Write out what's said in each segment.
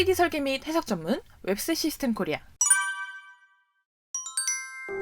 3D 설계 및 해석 전문 웹스 시스템 코리아.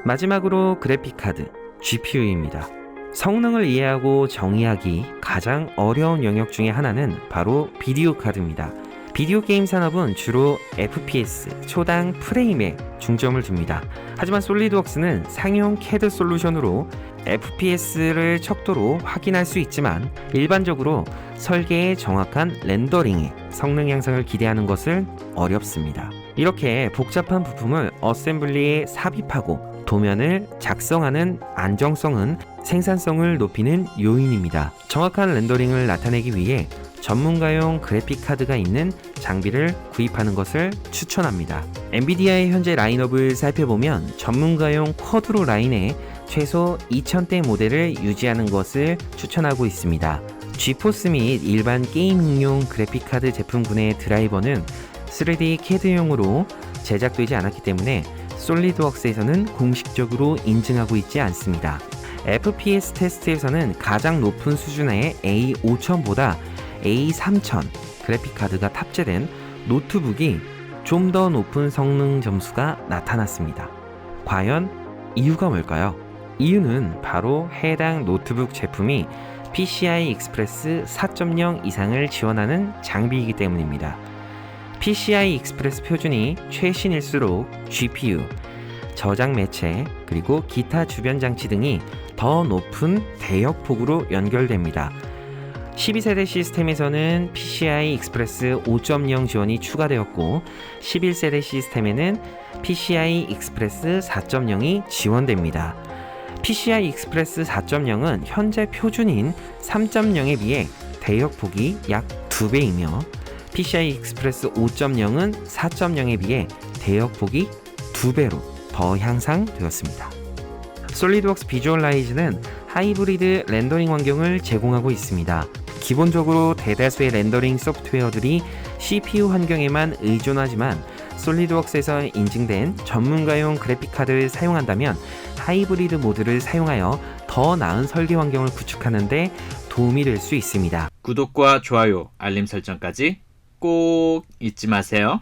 마지막으로 그래픽카드 GPU입니다. 성능을 이해하고 정의하기 가장 어려운 영역 중에 하나는 바로 비디오 카드입니다. 비디오 게임 산업은 주로 FPS, 초당 프레임에 중점을 둡니다. 하지만 솔리드웍스는 상용 CAD 솔루션으로 FPS를 척도로 확인할 수 있지만 일반적으로 설계의 정확한 렌더링에 성능 향상을 기대하는 것을 어렵습니다. 이렇게 복잡한 부품을 어셈블리에 삽입하고 도면을 작성하는 안정성은 생산성을 높이는 요인입니다. 정확한 렌더링을 나타내기 위해 전문가용 그래픽 카드가 있는 장비를 구입하는 것을 추천합니다. 엔비디아의 현재 라인업을 살펴보면 전문가용 쿼드로 라인에 최소 2000대 모델을 유지하는 것을 추천하고 있습니다. GForce 및 일반 게이밍용 그래픽카드 제품군의 드라이버는 3D CAD용으로 제작되지 않았기 때문에 솔리드웍스에서는 공식적으로 인증하고 있지 않습니다. FPS 테스트에서는 가장 높은 수준의 A5000보다 A3000 그래픽카드가 탑재된 노트북이 좀 더 높은 성능 점수가 나타났습니다. 과연 이유가 뭘까요? 이유는 바로 해당 노트북 제품이 PCI 익스프레스 4.0 이상을 지원하는 장비이기 때문입니다. PCI 익스프레스 표준이 최신일수록 GPU, 저장 매체, 그리고 기타 주변 장치 등이 더 높은 대역폭으로 연결됩니다. 12세대 시스템에서는 PCI 익스프레스 5.0 지원이 추가되었고 11세대 시스템에는 PCI 익스프레스 4.0이 지원됩니다. PCI 익스프레스 4.0은 현재 표준인 3.0에 비해 대역 폭이 약 2배이며 PCI 익스프레스 5.0은 4.0에 비해 대역 폭이 2배로 더 향상되었습니다. 솔리드웍스 비주얼라이즈는 하이브리드 렌더링 환경을 제공하고 있습니다. 기본적으로 대다수의 렌더링 소프트웨어들이 CPU 환경에만 의존하지만 솔리드웍스에서 인증된 전문가용 그래픽카드를 사용한다면 하이브리드 모드를 사용하여 더 나은 설계 환경을 구축하는 데 도움이 될 수 있습니다. 구독과 좋아요, 알림 설정까지 꼭 잊지 마세요.